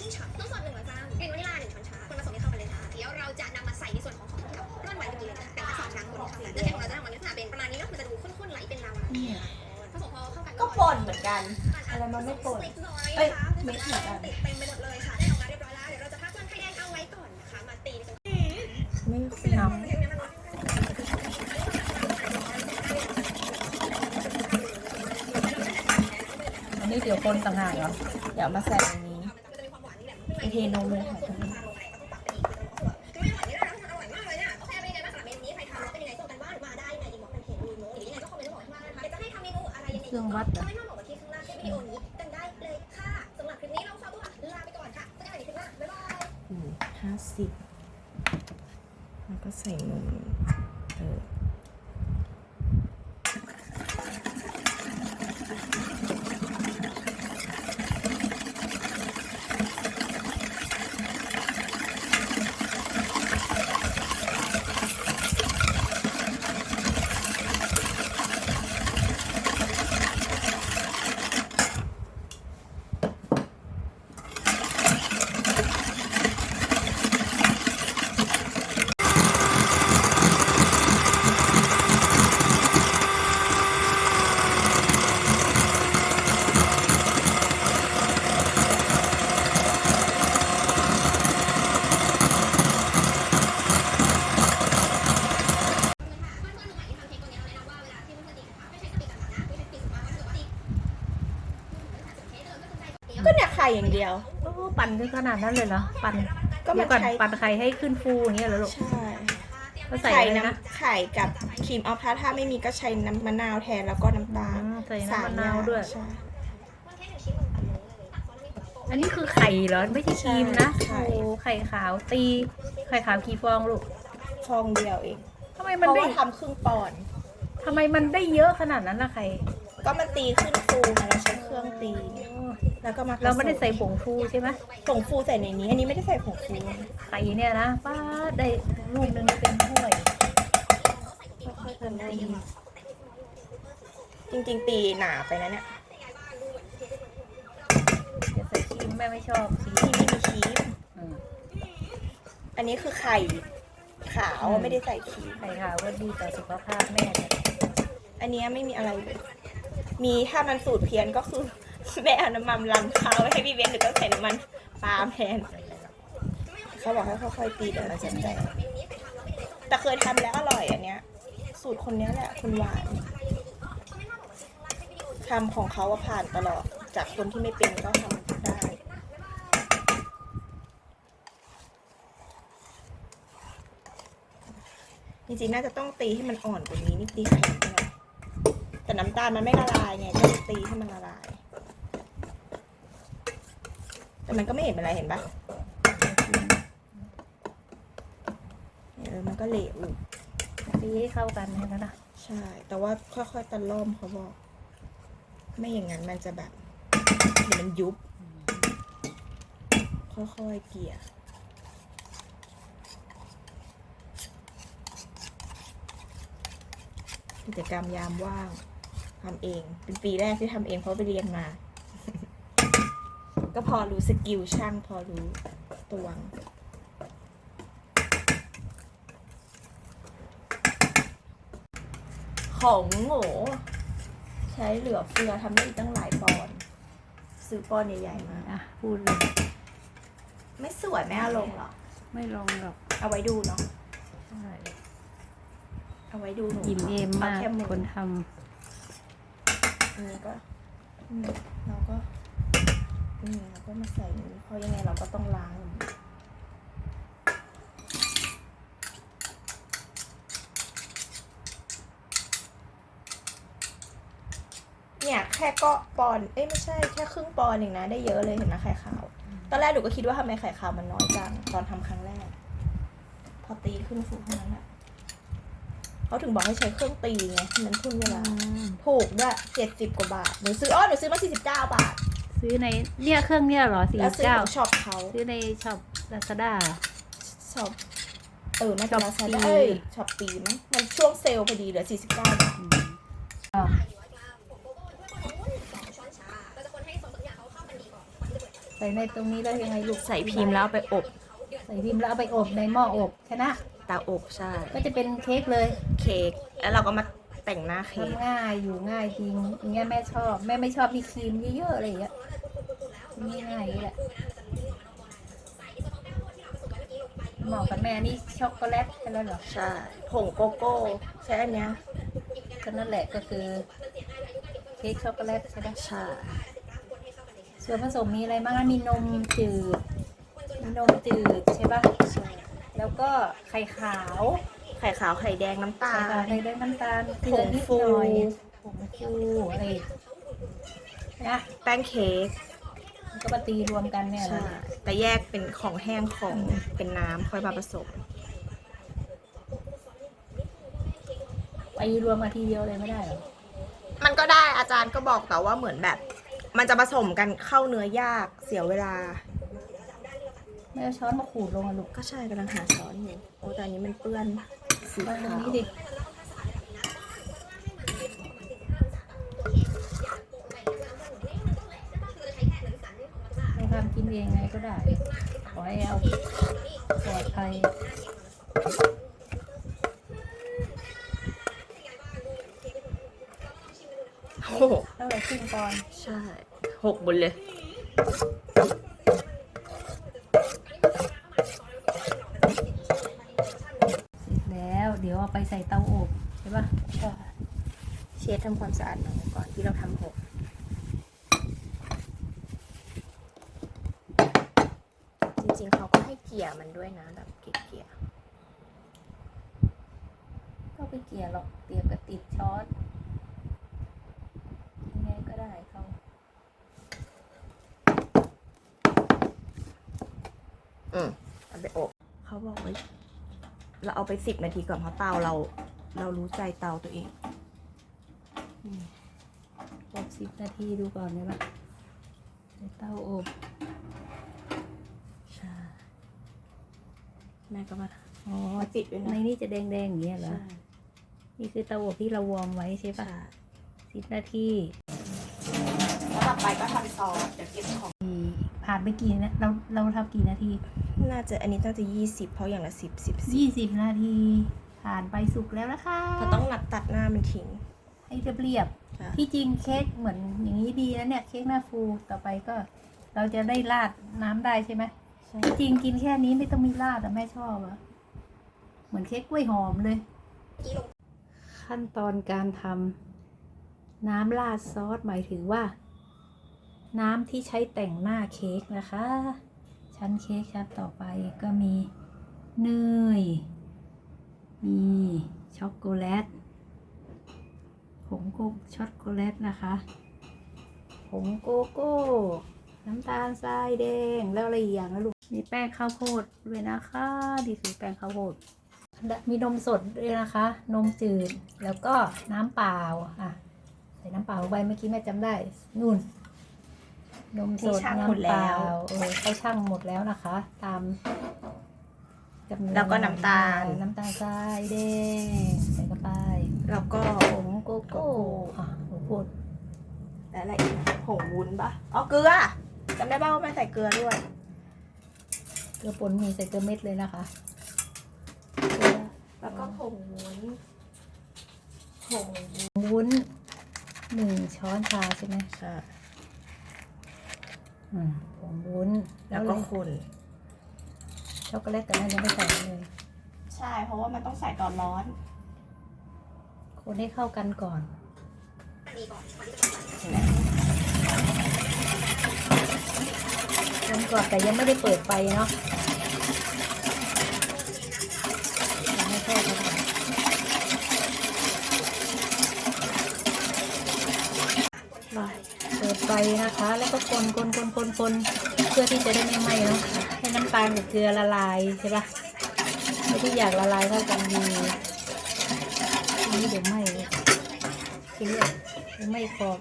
ชุ่มฉ่ำนมสดหนึ่งร้อยกรัมกลิ่นวานิลลาหนึ่งช้อนชาคนผสมให้เข้ากันเลยค่ะเดี๋ยวเราจะนำมาใส่ในส่วนของของกับร่อนไว้เมื่อกี้เลยนะคะแต่งสองครั้งคนให้เข้ากันเนื้อแข็งของเราจะทำออกมาลักษณะเป็นประมาณนี้เนาะมันจะดูข้นๆไหลเป็นลาวาเนี่ยผสมพอเข้ากันก็ป่นเหมือนกันอะไรมันไม่ป่นเล็กน้อยเอ้ยนะคะเม็ดเหมือนกันติดเต็มไปหมดเลยค่ะได้ออกมาเรียบร้อยแล้วเดี๋ยวเราจะพักเครื่องไข่แดงเอาไว้ก่อนนะคะมาตีในส่วนไม่ทำอันนี้เดี๋ยวคนต่างหากเหรอ เดี๋ยวเอามาใส่ในนี้ไอ เทนมเลยค่ะตรงนี้เครื่องวัดเหรออืมห้าสิบแล้วก็ใส่นมเออ อย่างเดียว โอ้ปั่นถึงขนาดนั้นเลยเหรอ ปั่นก็เดี๋มายวก่อนใช้ปั่นไข่ให้ขึ้นฟูอย่างเงี้ยเหรอลูกใช่ก็ใส่ไข่อะไรนะน้ำไข่กับครีมออฟทาถ้าไม่มีก็ใช้น้ำมะนาวแทนแล้วก็น้ำตาลอ่าใส่น้ำมะนาวด้วย ใช่ อันนี้คือไข่เหรอ ไม่ใช่ครีมนะใช่ โอ้ไข่ขาวตี ไข่ขาวกี่ฟองลูกฟองเดียวเองทำไมเพมันราะได้ว่าทำครึ่งปอนด์ทำไมมันได้เยอะขนาดนั้นล่ะไข่ ก็มันตีขึ้นฟูไงเราใช้เครื่องตีโอ้ แล้วก็มาเราไม่ได้ใส่ผผงฟูใช่ไหมผงฟูใส่ในนี้ อันนี้ไม่ได้ใส่ผงฟูไข่เนี่ยนะป้าดได้ลูกหนึงเป็นถ้วยค่อยๆทำตีจริงๆ ตีหนาไปนะเนี่ยจะใส่ครีมแม่ไม่ชอบสีที่ไม่มีครีมอืมอันนี้คือไข่ขาวไม่ได้ใส่ครีมไข่ขาวก็ดีต่อสุขภาพแม่เนี่ยอันเนี้ยไม่มีอะไรเลยมีถ้ามันสูตรเพี้ยนก็คือ แม่เอาน้ำมันลำข้าไว้ให้พี่เบนหรือก็ใส่น้ำมันปาล์มแทนเขาบอกให้ค่อยๆตีเดี๋ยวมันจะแตกแต่เคยทำแล้วอร่อยอันเนี้ย สูตรคนเนี้ยแหละคุณหวานทำของเขาว่าผ่านตลอด จากคนที่ไม่เป็นก็ทำได้จริงๆ น่าจะต้องตีให้มันอ่อนกว่านี้นี่ตีแข็งไปหน่อยแต่น้ำตาลมันไม่ละลายไงก็เลยตีให้มันละลาย แต่มันก็ไม่เห็นเป็นไรเห็นปะเออมันก็เหลวอยู่ตีให้เข้ากันใช่ไหมล่ะใช่ แต่ว่าค่อยๆตะล่อมเขาบอก ไม่อย่างนั้นมันจะแบบเดี๋ยวมันยุบ ค่อยๆเกลี่ยกิจกรรมยามว่างทำเอง เป็นปีแรกที่ทำเองเพราะไปเรียนมา ก็พอรู้สกิลช่างพอรู้ตวง ของโง่ใช้เหลือเฟือทำได้อีกตั้งหลายปอนด์ซื้อปอนด์ใหญ่ๆมา อะพูดเลยไม่สวยไม่เอาลงหรอก ไม่ลงหรอกเอาไว้ดูเนาะใช่เอาไว้ดูหนูยิ้มเอมมากแค่มือคนทอันนี้ก็อืมเราก็ อืมเราก็มาใส่นี้เพราะยังไงเราก็ต้องล้างอยู่เนี่ยแค่ก็ปอนด์เอ้ยไม่ใช่แค่ครึ่งปอนด์เองนะ ได้เยอะเลยเห็นไหมไข่ขาว ตอนแรกหนูก็คิดว่าทำไมไข่ขาวมันน้อยจังตอนทำครั้งแรก พอตีขึ้นฟูเท่านั้นแหละเขาถึงบอกให้ใช้เครื่องตีไงมันทุนเวลาำถูกด้วยเจ็ดสิบกว่าบาทหนูซื้ออ๋อหนูซื้อมาสี่สิบเก้าบาท ซื้อในเนี่ยเครื่องเนี่ยเหรอสี่แล้วซื้อเก้าของช็อปเขาซื้อในช็อปลาซาด้า ช็อปเออน่าจะ Shopee ลาซาด้าเอ้ยช็อปปีมั้งมันช่วงเซลล์พอดีเหลือสี่สิบเก้าบาทอ๋อช้อนชาเราจะคนให้สองสัญญาเขาเข้ากันดีก่อนก่อนที่จะเปิดใส่ในตรงนี้แล้วยังไงลูกใส่พิมพ์แล้วเอาไปอบใส่พิมพ์แล้วเอาไปอบในหม้ออบชนะเตาอบใช่ก็จะเป็นเค้กเลย เค้กแล้วเราก็มา แต่งหน้าเค้กทำง่ายอยู่ง่ายจริงอย่างเงี้ยแม่ชอบ แม่ไม่ชอบมีครีมเยอะๆอะไรอย่างเงี้ยง่ายๆอย่างนี้แหละเหมาะกับแม่นี่ช็อกโกแลตกันแล้วเหรอใช่ผงโกโก้ใช่อันเนี้ยก็นั่นแหละก็คือเค้กช็อกโกแลตใช่ไหมใช่ส่วนผสมมีอะไรบ้างนะมีนมจืดมีนมจืดใช่ปะใช่แล้วก็ไข่ขาว ไข่ขาวไข่แดงน้ำตาไข่ขาวลไข่แดงน้ำตาลเกลือนิดหน่อยผงฟูอะไรนะแป้งเค้กมันก็มาตีรวมกันเนี่ยใช่นะแต่แยกเป็นของแห้งของเป็นน้ำค่อยมาผสม ไปรวมมาทีเดียวเลยไม่ได้เหรอมันก็ได้อาจารย์ก็บอกแต่ว่าเหมือนแบบ มันจะผสมกันเข้าเนื้อยากเสียเวลา ไม่เอาช้อนมาขูดลงอะลูกก็ใช่กำลังหาช้อนอยู่โอ้แต่อันนี้มันเปื้อน สีมาตรงขาวนี้ดิเราทำกินเองไงก็ได้ ขอให้เอาปลอดภัยโอ้โหเท่าไหร่ครึ่งปอนใช่หกบนเลย เสร็จแล้ว เดี๋ยวเอาไปใส่เตาอบใช่ปะใช่เช็ดทำความสะอาดหน่อยก่อนที่เราทำหกจริงๆเขาก็ให้เกลี่ยมันด้วยนะแบบเกลี่ยก็ไปเกลี่ยหรอกเตียบกับติดช้อนยังไงก็ได้เขาๆอืมเอาไปอบเขาบอกว่า เราเอาไปสิบนาทีก่อนเพราะเตาเรา เรารู้ใจเตาตัวเองอบสิบนาทีดูก่อนได้ปะใส่เตาอบใช่แม่ก็มาอ๋อมาปิดด้วยในนะนี่จะแดงๆอย่างเงี้ยเหรอใช่นี่คือเตาอบที่เราวอร์มไว้ใช่ปะใช่สิบนาที แล้วต่อไปก็ทำซอสเดี๋ยวเก็บของ ผ่านไปกี่นะเราเราทำกี่นาทีน่าจะอันนี้น่าจะยี่สิบเพราะอย่างละสิบสิบสิบยี่สิบนาที ผ่านไปสุกแล้วนะคะเราต้องหนัดตัดหน้ามันทิ้งให้เรียบใช่ๆที่จริงเค้กเหมือนอย่างนี้ดีนะเนี่ยเค้กหน้าฟูต่อไปก็ เราจะได้ราดน้ำได้ใช่ไหมใช่ที่จริงกินแค่นี้ไม่ต้องมีราดอะแม่ชอบอะเหมือนเค้กกล้วยหอมเลย ขั้นตอนการทำน้ำราดซอสหมายถึงว่า น้ำที่ใช้แต่งหน้าเค้กนะคะ ชั้นเค้กชั้นต่อไปก็มีเนย มีช็อกโกแลต ผงโกช็อกโกแลตนะคะ ผงโกโก้ น้ำตาลทรายแดง แล้วอะไรอีกอย่างนะลูก มีแป้งข้าวโพดด้วยนะคะนี่คือแป้งข้าวโพด มีนมสดด้วยนะคะ นมจืด แล้วก็น้ำเปล่า อะ ใส่น้ำเปล่าลงไปเมื่อกี้แม่จำได้ นู่น นมสดน้ำเปล่าเออเขาช่างหมดแล้วนะคะ ตามจำนวนแล้วก็น้ำตาล น้ำตาลทรายแดงใส่เข้าไปแล้วก็ผงโกโก้อะหนูพูดแล้วอะไรอีกนะผงวุ้นปะอ๋อเกลือจำได้ป่าวว่าแม่ใส่เกลือด้วย เกลือป่นมีใส่เกลือเม็ดเลยนะคะ แล้วก็ผงวุ้นผงวุ้นหนึ่งช้อนชาใช่ไหมใช่อืม ผงวุ้นแล้วก็คนช็อกโกแลตกับนั่นยังไม่ใส่เลย ใช่ เพราะว่ามันต้องใส่ตอนร้อน คนให้เข้ากันก่อนดีก่อนเห็นไหมคนก่อนแต่ยังไม่ได้เปิดไฟเนาะ ไปนะคะ แล้วก็คนคนคนคนคนเพื่อที่จะได้ไม่ไหม้เนาะให้น้ำตาลกับเกลือละลายใช่ปะไม่ที่อยากละลายเท่ากันดีนี้เดี๋ยวไหม้ทีเดียวไม่ขอบ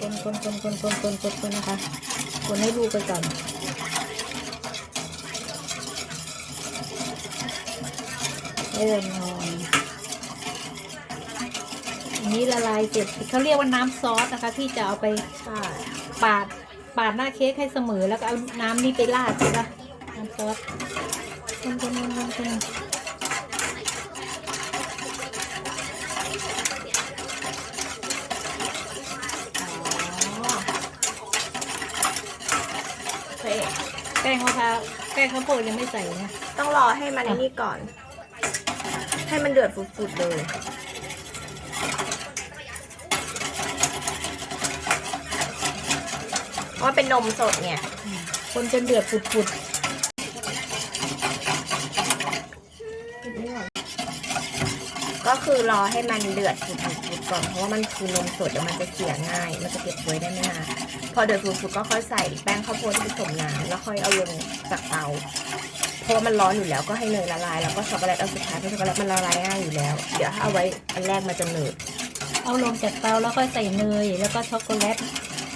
คนคนคนคนคนคนคนนะคะคนให้ดูไปก่อน เริ่มนอนอืนี้ละลายเสร็จเขาเรียกว่าน้ำซอสนะคะ ที่จะเอาไปปาดปาดหน้าเค้กให้เสมอแล้วก็เอาน้ำนี่ไปราดใช่ปะน้ำซอสคนคนคนคนคนแป้งมะพร้าวแป้งข้าวโพดยังไม่ใส่นะ ต้องรอให้มันนี่ก่อน ให้มันเดือดฝุดๆเลยเพราะว่าเป็นนมสดไงคนจนเดือดปุดก็คือรอให้มันเดือดฝุดๆก่อนเพราะว่ามันคือนมสดเดี๋ยวมันจะเสียง่าย มันจะเก็บไว้ได้ไม่นานพอเดือดฝุดๆก็ค่อยใส่แป้งข้าวโพดที่ผสมน้ำแล้วค่อยเอาลงจากเตาเพ ราะว่ามันร้อนอยู่แล้วก็ให้เนยละลาย แล้วก็ช็อกโกแลตเอาสุดท้ายเพราะช็อกโกแลตมันละลายง่ายอยู่แล้ว เดี๋ยวถ้าเอาไว้อันแรกมันจะหนืดๆเอาลงจากเตาแล้วค่อยใส่เนยแล้วก็ช็อกโกแลต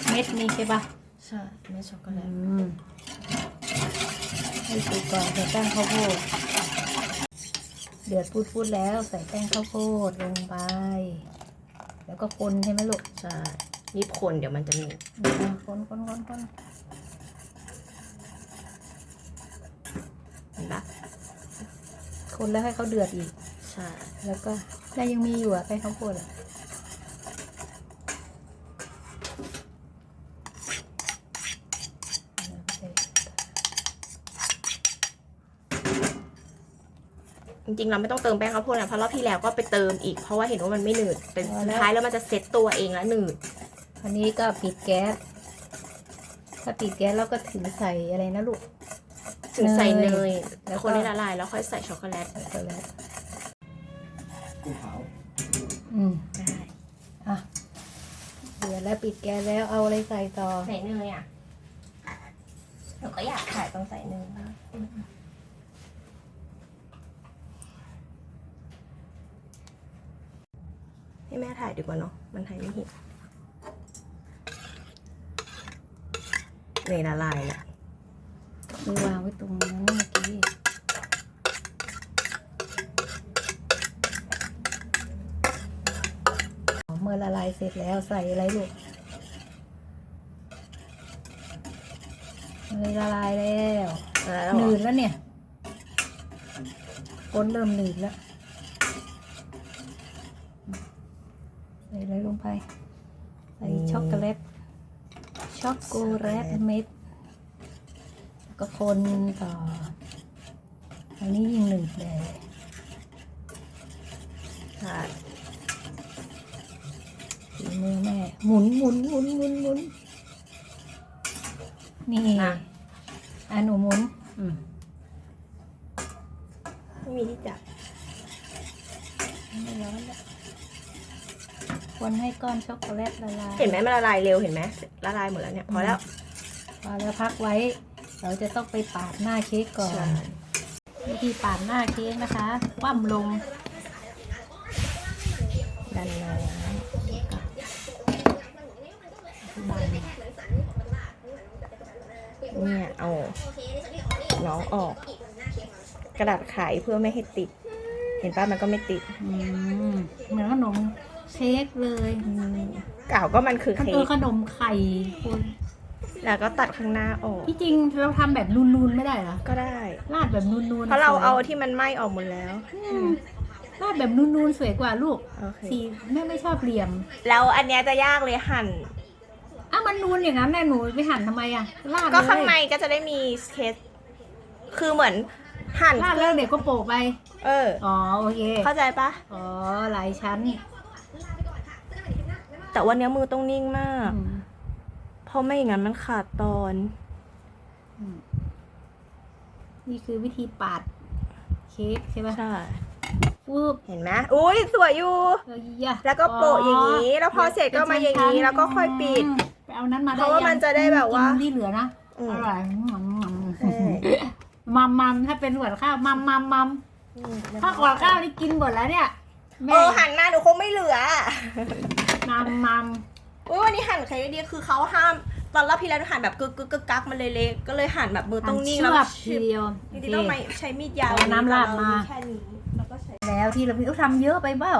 เม็ดนี้ใช่ปะใช่ไม่ช็อกโกแลอืตมให้สุกก่อนใส่แป้งข้าวโพดเดือดพูดๆแล้วใส่แป้งข้าวโพดลงไป แล้วก็คนใช่ไหมลูกใช่รีบคนเดี๋ยวมันจะหนืดอะคนคนคนคน เห็นปะคนแล้วให้เขาเดือดอีก ใช่ แล้วก็แล้วยังมีอยู่อะแป้งข้าวโพดอะแล้วก็ใส่จริงๆเราไม่ต้องเติมแป้งข้าวโพดนะเพราะรอบที่แล้วก็ไปเติมอีกเพราะว่าเห็นว่ามันไม่หนืดแต่สุดท้ายแล้วมันจะเซ็ตตัวเองแล้วหนืดอันนี้ก็ปิดแก๊สถ้าปิดแก๊สแล้วก็ถึงใส่อะไรนะลูก ถึงใส่เนยแล้แล้ววก็คนให้ละลายแล้วค่อยใส่ช็อกโกแลตช็อกโกแลตกุ้งเผาอืมได้อะเดือดแล้วปิดแก๊สแล้วเอาอะไรใส่ต่อใส่เนยอะหนูก็อยากถ่ายตรงใส่เนยบ้างให้แม่ถ่ายดีกว่าเนาะมันถ่ายไม่เห็นเนยละลายแล้ว มือวางไว้ตรงนั้นเมื่อกี้เมื่อละลายเสร็จแล้วใส่อะไรลูกเนยละลายแล้วแล้วหนืดแล้วเนี่ยก้นเริ่มหนืดแล้วใส่อะไรลงไป ใส่ช็อกโกแลตช็อกโกแลตเม็ดแล้ว ก็คนต่ออันนี้ยิ่งหนืดเลยค่ะฝีมือแม่หมุนหมุนหมุนหมุนหมุนนี่อะหนูหมุนอืมไม่มีที่จับไม่ร้อนแล้วคนให้ก้อนช็อกโกแลตละลาย เห็นไหมมันละลายเร็วเห็นไหมละลายหมดแล้วเนี่ยพอแล้วพอแล้วพักไว้ เราจะต้องไปปาดหน้าเค้กก่อนใช่วิธีปาดหน้าเค้กนะคะ คว่ำลงดันน้อยบังเนี่ยเอาน้องออก กระดาษขายเพื่อไม่ให้ติด เห็นป่ะมันก็ไม่ติดอืมเหมือนขนมเค้กเลยกล่าวก็มันคือขนเค้มขนมไข่คุณ แล้วก็ตัดข้างหน้าออก ที่จริงเราทำแบบนูนๆไม่ได้เหรอก็ได้ราดแบบนูนๆเพราะเราสวยเอาที่มันไหม้ออกหมดแล้ว อืมราดแบบนูนๆสวยกว่าลูก โอเค สีแม่ไม่ชอบเหลี่ยมแล้วอันเนี้ยจะยากเลยหั่น อ้าวมันนูนอย่างนั้นแน่หนูไปหั่นทำไมอะราดก็เลยข้างในก็จะได้มีเคส คือเหมือนหั่นราดแล้วเด็กก็โปะไป เออ อ๋อโอเค เข้าใจปะ อ๋อหลายชั้นแต่ว่าเนี้ยมือต้องนิ่งมาก อืมเพ ราะไม่อย่างนั้นมันขาดตอนอืมนี่คือวิธีปาดเค้กใช่ปะใช่วูบเห็นไหมอุ้ยสวยอยู่ เอ้ยยะแล้วก็โปะอย่างนี้ แล้วพอเสร็จก็มาอย่างนี้ แล้วก็ค่อยปิด ไปเอานั้นมาได้เพราะว่ามันจะได้แบบว่ากินที่เหลือนะอืมอร่อยใช่มัมมัมถ้าเป็นหัวข้าวมัมมัมมัมถ้าหัวข้าวนี่กินหมดแล้วเนี่ยเออหันมาหนูคงไม่เหลือ มัมมัม อุ้ยวันนี้หั่นเค้กดีคือเขาห้าม ตอนรอบที่แล้วหนูหั่นแบบกึกกึกกึกกักมันเลยเละก็เลยหั่นแบบมือต้องนิ่งเชืแล้วอกชิทีบเดียวจริงๆต้องไม่ใช้มีดยาวเอาน้ำราดมาแค่นี้แล้วก็ใช้แล้วที่เราพี่เขาทำเยอะไปเปล่า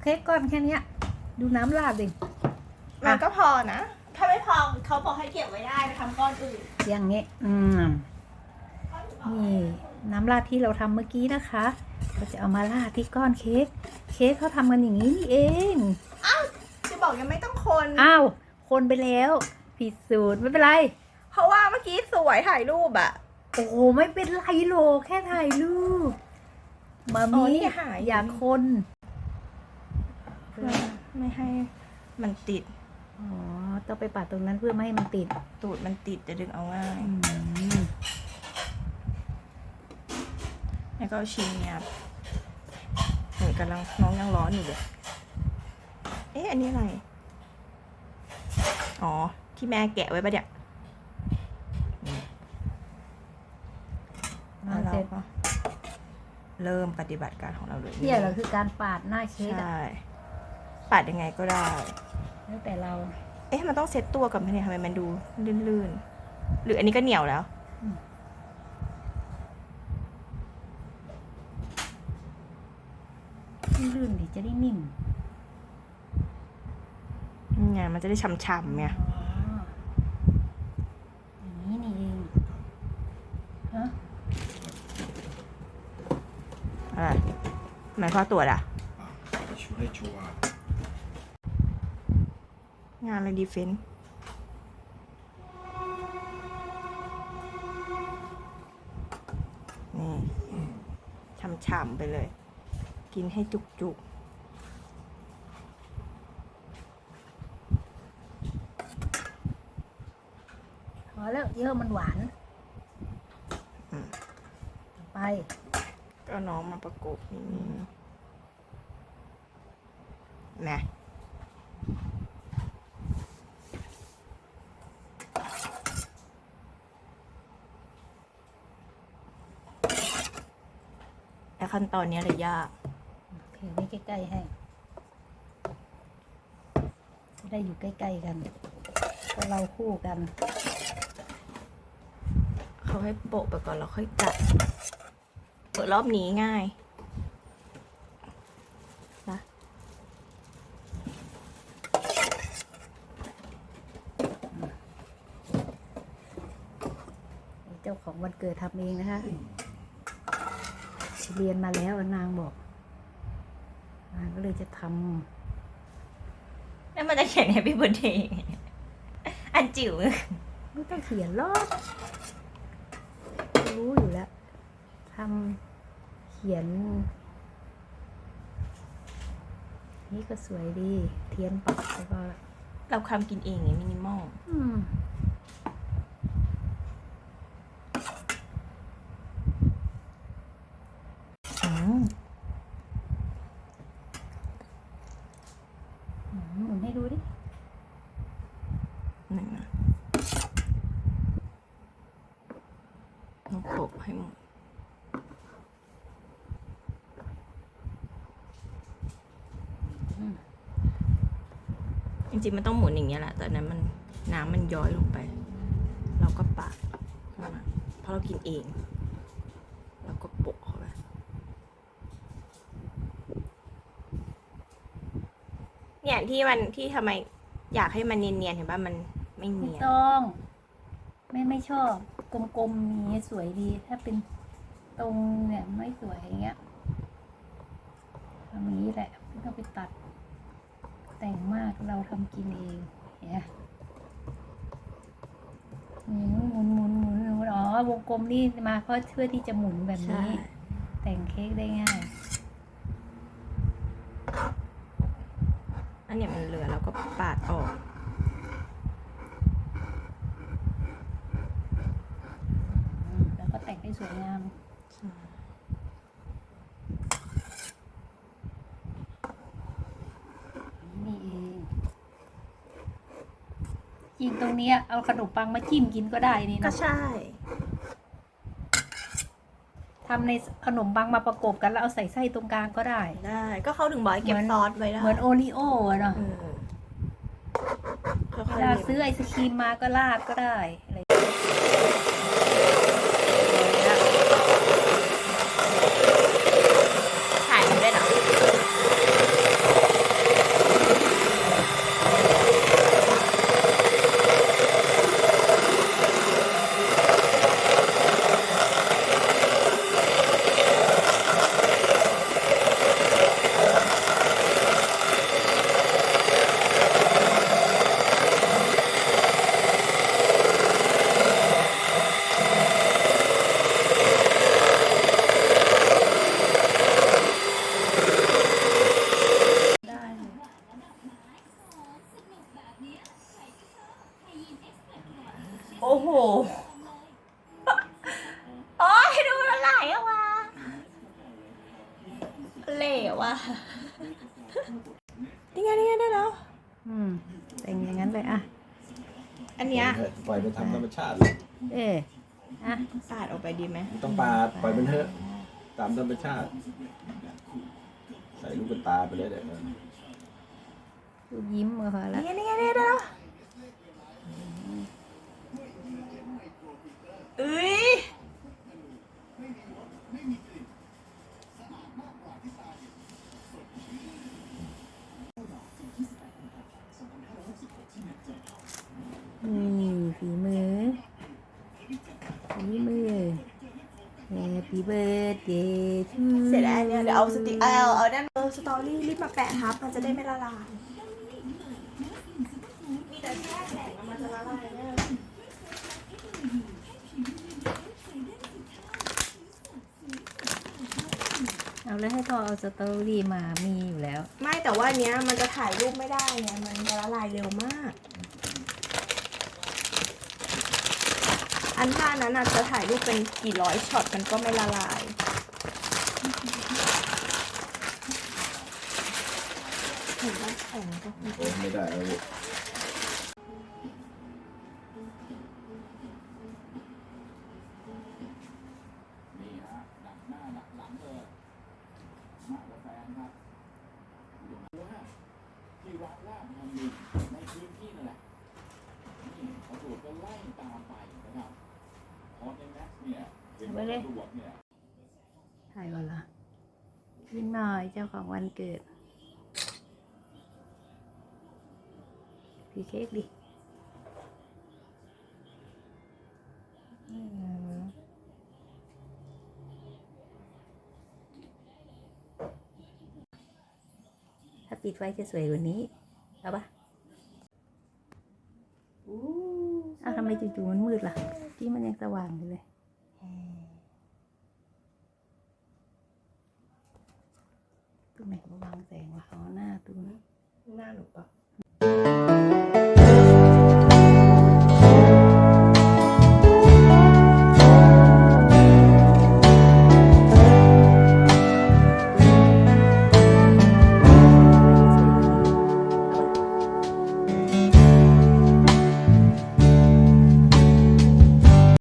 เค้กก้อนแค่เนี้ยดูน้ำราดดิมันก็พอนะ ถ้าไม่พอเขาบอกให้เก็บไว้ได้ไปทำก้อนอื่นอย่างเงี้ยอืมนี่น้ำราดที่เราทำเมื่อกี้นะคะเราจะเอามาราดที่ก้อนเค้ก เค้กเขาทำกันอย่างนี้นี่เองจะ บอกยังไม่ต้องคน อ้าว คนไปแล้ว ผิดสูตรไม่เป็นไร เพราะว่าเมื่อกี้สวยถ่ายรูปอะโอ้โหไม่เป็นไรโลแค่ถ่ายรูปมาอ๋อมีนี่หาย อยากคนเพื่อไม่ให้มันติด อ๋อต้องไปปัดตรงนั้นเพื่อไม่ให้มันติดตูดมันติดจะดึงเอาง่ายอืมแล้วก็เอาชิ้นเนี้ยเหมือนกำลังน้องยังร้อนอยู่เลย เอ๊ะอันนี้อะไร อ๋อ ที่แม่แกะไว้ปะเนี่ยมาแล้วเราเสร็จ ก็เริ่มปฏิบัติการของเราเลยเนี่ยเหราคือการปาดหน้าเค้กอะใช่ปาดยังไงก็ได้ แล้วแต่เรา เอ๊ะมันต้องเซ็ตตัวกับมันเนี่ยทำไมมันดูลื่นๆ หรืออันนี้ก็เหนียวแล้วลื่นๆดิจะได้นิ่ม นี่ไงมันจะได้ช่ำๆไงอ๋ออย่างนี้นี่เองฮะอะไรทำไมพ่อตรวจอะช่วยชัวร์งานอะไรดีเฟนต์นี่ฉ่ำๆไปเลย กินให้จุก พอแล้วเยอะมันหวานอืมต่อไปๆก็น้องมาประกบนิดนึงนะไอ้ขั้นตอนเนี้ยเลยยากถือไว้ใกล้ๆให้จะได้อยู่ใกล้ ๆ กัน ก็เราคู่กัน เขาให้โปะไปก่อนแล้วค่อยกัดเปิดรอบนี้ง่ายนะเจ้าของวันเกิดทำเองนะคะ เรียนมาแล้วนางบอก นางก็เลยจะทแล้วมันจะเขียน Happy Birthday ยังไงอันจิ๋วำไม่ต้องเขียนหรอกรู้อยู่แล้ว ทำเขียน นี่ก็สวยดี เทียนปักแล้วก็เราคำกินเองไงมินิมอล อืม อืม อืมหมุนให้ดูดิ หนึ่งนะต้องโปะให้หมดจ ริงๆมันต้องหมุนอย่างเงี้ยแหละ แต่อันนั้นมันน้ำมันย้อยลงไป เราก็ปาดเข้ามาเพราะเรากินเองแล้วก็โปะเข้าไปเนี่ยที่มันที่ทำไมอยากให้มันเนียนๆเห็นป่ะมันไม่ไม่เนียน ต้อง ไม่ไม่ชอบ กลมๆนี้สวยดี ถ้าเป็นตรงเนี่ยไม่สวยอย่างเงี้ยทำอย่างนี้แหละไม่ต้องไปตัด แต่งมากเราทำกินเองเนี่ยหมุนหมุนหมุนหมุนหมุนอ๋อวงกลมนี่มาเพราะเพื่อที่จะหมุนแบบใช่นี้ แต่งเค้กได้ง่าย อันเนี้ยมันเหลือเราก็ปาดออกอืมแล้วก็แต่งให้สวยงามนี่เอง จริงตรงเนี้ยเอาขนมปังมาจิ้มกินก็ได้นี่ก็นะใช่ ทำในขนมปังมาประกบกันแล้วเอาใส่ไส้ตรงกลางก็ได้ ได้ ก็เขาถึงบอกให้เก็บเหมือนซอสไว้ได้เหมือนโอรีโออะเนาะเออค่อยเวๆลาเรียนซื้อไอศครีมมาก็ราดก็ได้อะไร ถ่ายมันด้วยเหรอ โห โอ้ยดูมันไหลออกมาเหลวอะ นี่ไงนี่ไงได้แล้ว อืมแต่งอย่างนั้นเลยอะ อันเนี้ย ปล่อยมันทำธ รรมชาติเอ๊ะอะสาดออกไปดีไหมไม่ต้องปาดปล่อยมันเถอะ ตามธรรมชาติ ใส่ลูกตาไปเลยเดี๋ยวดูยิ้มก็พอละ นี่ไงนี่ไงนี่ไงได้แล้วเอ้ย นี่ฝีมือฝีมือ Happy birthday to เสร็จแล้วอันเนี้ยเดี๋ยวเอาสติเอาเอาด้านเออสตอรี่รีบมาแปะทับ มันจะได้ไม่ละลายมีแต่แช่แข็งอะมันจะละลายแน่เอาแล้วให้พอเอาสตอรี่มามีอยู่แล้ว ไม่แต่ว่าอันเนี้ยมันจะถ่ายรูปไม่ได้ไงมันจะละลายเร็วมาก อันท่านั้นอาจจะถ่ายรูปเป็นกี่ร้อยช็อตมันก็ไม่ละลาย เห็นว่าแข็งก็ไม่ได้แล้วลูก เอาไปเลยถ่ายก่อนละยิ้มหน่อยเจ้าของ วันเกิด พี่เค้กดิอืมถ้าปิดไว้จะสวยกว่านี้เอาปะอ้าวทำไมจู่ๆมันมืดล่ะ ที่มันยังสว่างอยู่เลย ตรง